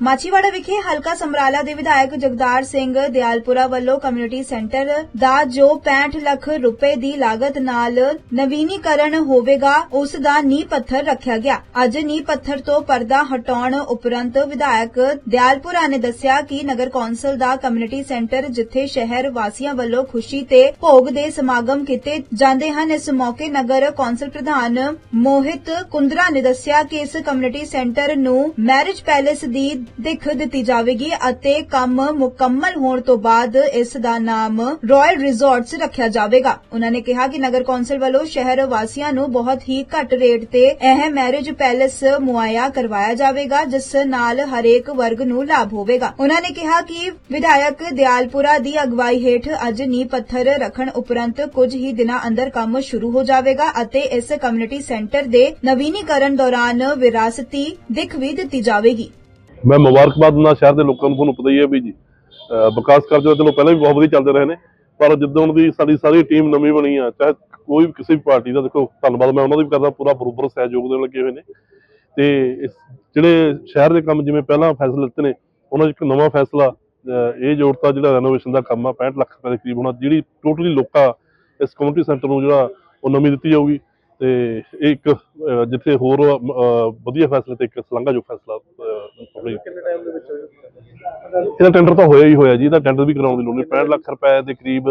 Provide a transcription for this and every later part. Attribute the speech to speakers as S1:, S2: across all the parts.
S1: ਮਾਚੀਵਾੜਾ ਵਿਖੇ ਹਲਕਾ ਸਮਰਾਲਾ ਦੇ ਵਿਧਾਇਕ ਜਗਦਾਰ ਸਿੰਘ ਦਿਆਲਪੁਰਾ ਵੱਲੋਂ ਕਮਿਊਨਿਟੀ ਸੈਂਟਰ ਦਾ ਜੋ 65 ਲੱਖ ਰੁਪਏ ਦੀ ਲਾਗਤ ਨਾਲ ਨਵੀਨੀਕਰਨ ਹੋਵੇਗਾ, ਉਸ ਦਾ ਨੀਂਹ ਪੱਥਰ ਰੱਖਿਆ ਗਿਆ। ਅੱਜ ਨੀਂਹ ਪੱਥਰ ਤੋਂ ਪਰਦਾ ਹਟਾਉਣ ਉਪਰੰਤ ਵਿਧਾਇਕ ਦਿਆਲਪੁਰਾ ਨੇ ਦੱਸਿਆ ਕਿ ਨਗਰ ਕੌਂਸਲ ਦਾ ਕਮਿਊਨਿਟੀ ਸੈਂਟਰ ਜਿੱਥੇ ਸ਼ਹਿਰ ਵਾਸੀਆਂ ਵੱਲੋਂ ਖੁਸ਼ੀ ਤੇ ਭੋਗ ਦੇ ਸਮਾਗਮ ਕੀਤੇ ਜਾਂਦੇ ਹਨ, ਇਸ ਮੌਕੇ ਨਗਰ ਕੌਂਸਲ ਪ੍ਰਧਾਨ ਮੋਹਿਤ ਕੁੰਦਰਾ ਨੇ ਦੱਸਿਆ ਕਿ ਇਸ ਕਮਿਊਨਿਟੀ ਸੈਂਟਰ ਨੂੰ ਮੈਰਿਜ ਪੈਲੇਸ ਦੀ ਦਿੱਖ ਦਿੱਤੀ ਜਾਵੇਗੀ ਅਤੇ ਕੰਮ ਮੁਕੰਮਲ ਹੋਣ ਤੋਂ ਬਾਅਦ ਇਸ ਦਾ ਨਾਮ ਰਾਇਲ ਰਿਜ਼ੋਰਟਸ ਰੱਖਿਆ ਜਾਵੇਗਾ। ਉਹਨਾਂ ਨੇ ਕਿਹਾ ਕਿ ਨਗਰ ਕੌਂਸਲ ਵੱਲੋਂ ਸ਼ਹਿਰ ਵਾਸੀਆਂ ਨੂੰ ਬਹੁਤ ਹੀ ਘੱਟ ਰੇਟ ਤੇ ਇਹ ਮੈਰਿਜ ਪੈਲੇਸ ਮੁਆਇਆ ਕਰਵਾਇਆ ਜਾਵੇਗਾ, ਜਿਸ ਨਾਲ ਹਰੇਕ ਵਰਗ ਨੂੰ ਲਾਭ ਹੋਵੇਗਾ। ਉਹਨਾਂ ਨੇ ਕਿਹਾ ਕਿ ਵਿਧਾਇਕ ਦਿਆਲਪੁਰਾ ਦੀ ਅਗਵਾਈ ਹੇਠ ਅੱਜ ਨੀਂਹ ਪੱਥਰ ਰੱਖਣ ਉਪਰੰਤ ਕੁਝ ਹੀ ਦਿਨਾਂ ਅੰਦਰ ਕੰਮ ਸ਼ੁਰੂ ਹੋ ਜਾਵੇਗਾ ਅਤੇ ਇਸ ਕਮਿਊਨਿਟੀ ਸੈਂਟਰ ਦੇ ਨਵੀਨੀਕਰਨ ਦੌਰਾਨ ਵਿਰਾਸਤੀ ਦਿੱਖ ਵੀ ਦਿੱਤੀ ਜਾਵੇਗੀ।
S2: ਮੈਂ ਮੁਬਾਰਕਬਾਦ ਦਿੰਦਾ ਸ਼ਹਿਰ ਦੇ ਲੋਕਾਂ ਨੂੰ, ਤੁਹਾਨੂੰ ਪਤਾ ਹੀ ਹੈ ਵੀ ਜੀ ਵਿਕਾਸ ਕਾਰਜ ਤਾਂ ਚਲੋ ਪਹਿਲਾਂ ਵੀ ਬਹੁਤ ਵਧੀਆ ਚੱਲਦੇ ਰਹੇ ਨੇ, ਪਰ ਜਿੱਦਾਂ ਦੀ ਸਾਡੀ ਸਾਰੀ ਟੀਮ ਨਵੀਂ ਬਣੀ ਆ, ਚਾਹੇ ਕੋਈ ਵੀ ਕਿਸੇ ਵੀ ਪਾਰਟੀ ਦਾ, ਦੇਖੋ ਧੰਨਵਾਦ ਮੈਂ ਉਹਨਾਂ ਦਾ ਵੀ ਕਰਦਾ, ਪੂਰਾ ਬਰੋਬਰ ਸਹਿਯੋਗ ਦੇਣ ਲੱਗੇ ਹੋਏ ਨੇ। ਤੇ ਜਿਹੜੇ ਸ਼ਹਿਰ ਦੇ ਕੰਮ ਜਿਵੇਂ ਪਹਿਲਾਂ ਫੈਸਲੇ ਲਿੱਤੇ ਨੇ, ਉਹਨਾਂ 'ਚ ਇੱਕ ਨਵਾਂ ਫੈਸਲਾ ਇਹ ਜੋੜਤਾ ਜਿਹੜਾ ਰੈਨੋਵੇਸ਼ਨ ਦਾ ਕੰਮ ਆ 65 ਲੱਖ ਰੁਪਏ ਦੇ ਕਰੀਬ ਹੋਣਾ, ਜਿਹੜੀ ਟੋਟਲੀ ਲੋਕਾਂ ਇਸ ਕਮਿਊਨਿਟੀ ਸੈਂਟਰ ਨੂੰ ਜਿਹੜਾ ਉਹ ਨਵੀਂ ਦਿੱਤੀ ਜਾਊਗੀ। ਤੇ ਇਹ ਇੱਕ ਜਿੱਥੇ ਹੋਰ ਵਧੀਆ ਫੈਸਲੇ ਤੇ ਇੱਕ ਸਲਾਘਾਯੋਗ ਫੈਸਲਾ ਅਹ ਆਪਣੀ
S3: ਕਿੰਨੇ ਟਾਈਮ ਦੇ ਵਿੱਚ
S2: ਇਹਦਾ ਟੈਂਡਰ ਤਾਂ ਹੋਇਆ ਹੀ ਹੋਇਆ ਜੀ ਇਹਦਾ ਟੈਂਡਰ ਵੀ ਕਰਾਉਣ ਦੀ ਲੋੜ ਨਹੀਂ। 65 ਲੱਖ ਰੁਪਏ ਦੇ ਕਰੀਬ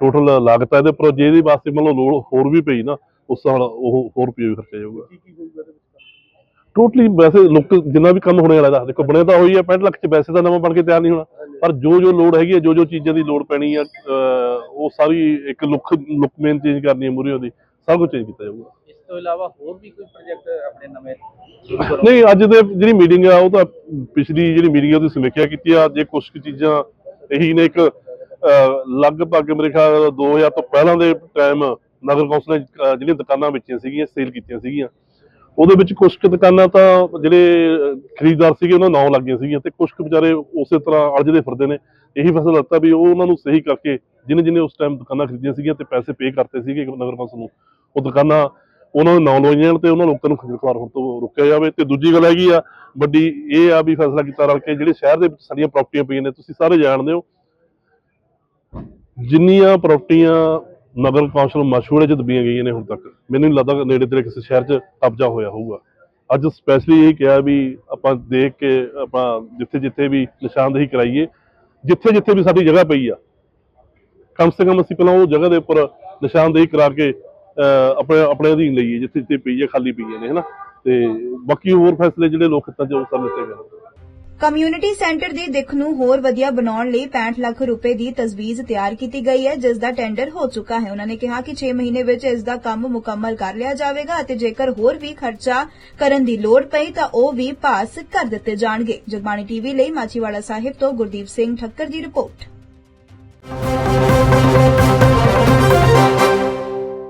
S2: ਟੋਟਲ ਲਾਗਤ ਹੈ ਇਹਦੇ ਉੱਪਰ ਜੇ ਇਹਦੇ ਵਾਸਤੇ ਮੰਨ ਲਓ ਲੋੜ ਹੋਰ ਵੀ ਪਈ ਨਾ ਉਸ ਨਾਲ ਉਹ ਹੋਰ ਰੁਪਏ ਵੀ ਖਰਚਿਆ ਜਾਊਗਾ। ਟੋਟਲੀ ਵੈਸੇ ਲੋਕ ਜਿੰਨਾ ਵੀ ਕੰਮ ਹੋਣੇ ਵਾਲਾ ਦੇਖੋ ਬਣਿਆ ਤਾਂ ਹੋਈ ਹੈ 65 ਲੱਖ ਚ ਵੈਸੇ ਤਾਂ ਨਵਾਂ ਬਣ ਕੇ ਤਿਆਰ ਨਹੀਂ ਹੋਣਾ। ਪਰ ਜੋ ਜੋ ਲੋੜ ਹੈਗੀ ਹੈ ਜੋ ਜੋ ਚੀਜ਼ਾਂ ਦੀ ਲੋੜ ਪੈਣੀ ਅਹ ਉਹ ਸਾਰੀ ਇੱਕ ਲੁੱਕ ਲੁੱਕ ਮੇਨ ਚੇਂਜ ਕਰਨੀ ਹੈ ਮੂਰੇ ਉਹਦੀ ਸਭ ਕੁਝ ਚੇਂਜ ਕੀਤਾ ਜਾਊਗਾ।
S3: ਤੋਂ ਇਲਾਵਾ ਹੋਰ ਵੀ ਕੋਈ ਪ੍ਰੋਜੈਕਟ ਆਪਣੇ ਨਵੇਂ
S2: ਨਹੀਂ, ਅੱਜ ਦੇ ਜਿਹੜੀ ਮੀਟਿੰਗ ਆ, ਉਹ ਤਾਂ ਪਿਛਲੀ ਜਿਹੜੀ ਮੀਟਿੰਗ ਉਹਦੀ ਸਮੀਖਿਆ ਕੀਤੀ ਆ। ਜੇ ਕੁਝ ਕੁ ਚੀਜ਼ਾਂ ਇਹੀ ਨੇ ਇੱਕ ਲਗਭਗ ਮੇਰੇ ਖਿਆਲ 2000 ਤੋਂ ਪਹਿਲਾਂ ਦੇ ਟਾਈਮ ਨਗਰ ਕੌਂਸਲ ਨੇ ਜਿਹੜੀਆਂ ਦੁਕਾਨਾਂ ਵੇਚੀਆਂ ਸੀਗੀਆਂ ਸੇਲ ਕੀਤੀਆਂ ਸੀਗੀਆਂ। ਉਹਦੇ ਵਿੱਚ ਕੁਝ ਕੁ ਦੁਕਾਨਾਂ ਤਾਂ ਜਿਹੜੇ ਖਰੀਦਦਾਰ ਸੀਗੇ, ਉਹਨਾਂ ਨਾਂ ਲੱਗੀਆਂ ਸੀਗੀਆਂ ਤੇ ਕੁਝ ਕੁ ਵਿਚਾਰੇ ਉਸੇ ਤਰ੍ਹਾਂ ਅੜਜਦੇ ਫਿਰਦੇ ਨੇ। ਇਹੀ ਫਸਲ ਲੱਤਾ ਵੀ ਉਹ ਉਹਨਾਂ ਨੂੰ ਸਹੀ ਕਰਕੇ ਜਿਹਨੇ ਜਿਨੇ ਉਸ ਟਾਈਮ ਦੁਕਾਨਾਂ ਖਰੀਦੀਆਂ ਸੀਗੀਆਂ ਤੇ ਪੈਸੇ ਪੇ ਕਰਤੇ ਸੀਗੇ ਨਗਰ ਕੌਂਸਲ ਨੂੰ, ਉਹ ਦੁਕਾਨਾਂ ਉਹਨਾਂ ਨੂੰ ਨਾਂ ਲਵਾਈਆਂ ਜਾਣ ਤੇ ਉਹਨਾਂ ਲੋਕਾਂ ਨੂੰ ਖੱਜਲ ਖੁਆਰ ਹੋਣ ਤੋਂ ਰੋਕਿਆ ਜਾਵੇ। ਤੇ ਦੂਜੀ ਗੱਲ ਹੈਗੀ ਆ, ਵੱਡੀ ਇਹ ਆ ਵੀ ਫੈਸਲਾ ਕੀਤਾ ਰਲ ਕੇ ਜਿਹੜੇ ਸ਼ਹਿਰ ਦੇ ਵਿੱਚ ਸਾਡੀਆਂ ਪ੍ਰਾਪਰਟੀਆਂ ਪਈਆਂ ਨੇ, ਤੁਸੀਂ ਸਾਰੇ ਜਾਣਦੇ ਹੋ। ਜਿੰਨੀਆਂ ਪ੍ਰਾਪਰਟੀਆਂ ਨਗਰ ਕੌਂਸਲ ਮਸ਼ਹੂਰੇ ਚ ਦਬੀਆਂ ਗਈਆਂ ਨੇ ਹੁਣ ਤੱਕ, ਮੈਨੂੰ ਨਹੀਂ ਲੱਗਦਾ ਨੇੜੇ ਤੇੜੇ ਕਿਸੇ ਸ਼ਹਿਰ 'ਚ ਕਬਜ਼ਾ ਹੋਇਆ ਹੋਊਗਾ। ਅੱਜ ਸਪੈਸ਼ਲੀ ਇਹ ਕਿਹਾ ਵੀ ਆਪਾਂ ਦੇਖ ਕੇ, ਆਪਾਂ ਜਿੱਥੇ ਜਿੱਥੇ ਵੀ ਨਿਸ਼ਾਨਦੇਹੀ ਕਰਾਈਏ, ਜਿੱਥੇ ਜਿੱਥੇ ਵੀ ਸਾਡੀ ਜਗ੍ਹਾ ਪਈ ਆ, ਕਮ ਸੇ ਕਮ ਅਸੀਂ ਪਹਿਲਾਂ ਉਹ ਜਗ੍ਹਾ ਦੇ ਉੱਪਰ ਨਿਸ਼ਾਨਦੇਹੀ ਕਰਾ ਕੇ ਆਪਣੇ ਆਪਣੇ ਅਧੀਨ ਲਈਏ ਜਿੱਥੇ ਜਿੱਥੇ ਪਈ ਹੈ, ਖਾਲੀ ਪਈ ਨੇ, ਹਨਾ? ਤੇ ਬਾਕੀ ਹੋਰ ਫੈਸਲੇ ਜਿਹੜੇ ਲੋਕ ਹਿੱਤਾਂ 'ਚ ਉਹ ਸਭ ਲਿੱਤੇ ਗਏ
S1: ਕਮਿਊਨਿਟੀ ਸੈਂਟਰ ਦੀ ਦਿੱਖ ਨੂੰ ਹੋਰ ਵਧੀਆ ਬਣਾਉਣ ਲਈ 65 ਲੱਖ ਰੁਪਏ ਦੀ ਤਜਵੀਜ਼ ਤਿਆਰ ਕੀਤੀ ਗਈ ਹੈ, ਜਿਸ ਦਾ ਟੈਂਡਰ ਹੋ ਚੁੱਕਾ ਹੈ। ਉਹਨਾਂ ਨੇ ਕਿਹਾ ਕਿ 6 ਮਹੀਨੇ ਵਿੱਚ ਇਸ ਦਾ ਕੰਮ ਮੁਕੰਮਲ ਕਰ ਲਿਆ ਜਾਵੇਗਾ ਅਤੇ ਜੇਕਰ ਹੋਰ ਵੀ ਖਰਚਾ ਕਰਨ ਦੀ ਲੋੜ ਪਈ ਤਾਂ ਉਹ ਵੀ ਪਾਸ ਕਰ ਦਿੱਤੇ ਜਾਣਗੇ। ਜਗਬਾਣੀ ਟੀਵੀ ਲਈ ਮਾਚੀਵਾੜਾ ਸਾਹਿਬ ਤੋਂ ਗੁਰਦੀਪ ਸਿੰਘ ਠੱਕਰ ਦੀ ਰਿਪੋਰਟ।